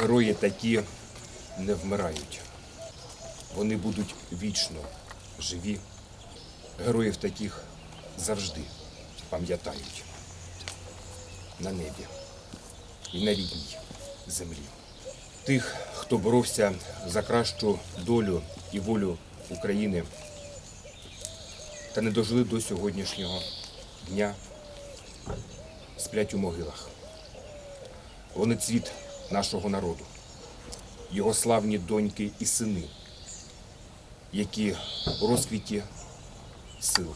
Герої такі не вмирають. Вони будуть вічно живі. Героїв таких завжди пам'ятають на небі і на рідній землі. Тих, хто боровся за кращу долю і волю України та не дожили до сьогоднішнього дня, сплять у могилах. Вони цвіт нашого народу, його славні доньки і сини, які у розквіті сил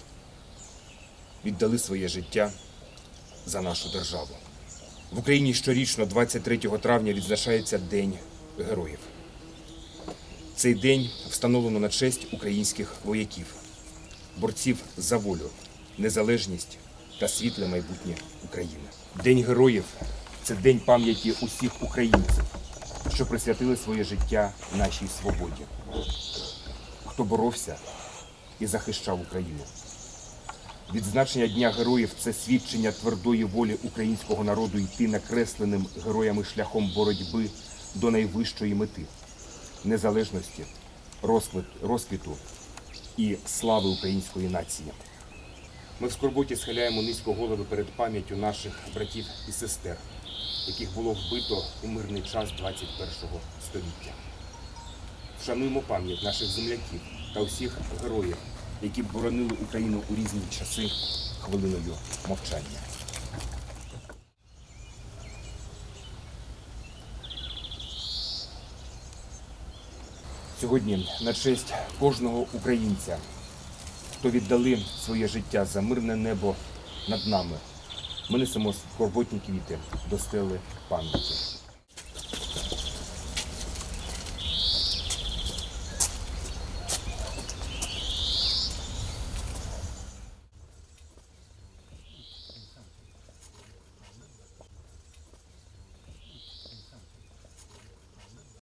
віддали своє життя за нашу державу. В Україні щорічно, 23 травня, відзначається День героїв. Цей день встановлено на честь українських вояків, борців за волю, незалежність та світле майбутнє України. День героїв це день пам'яті усіх українців, що присвятили своє життя нашій свободі, хто боровся і захищав Україну. Відзначення Дня героїв це свідчення твердої волі українського народу йти накресленим героями шляхом боротьби до найвищої мети незалежності, розквіту і слави української нації. Ми в скорботі схиляємо низько голови перед пам'яттю наших братів і сестер, яких було вбито у мирний час 21 століття. Вшануємо пам'ять наших земляків та усіх героїв, які боронили Україну у різні часи хвилиною мовчання. Сьогодні на честь кожного українця, хто віддали своє життя за мирне небо над нами, ми несемо скорботні квіти до стели пам'яті.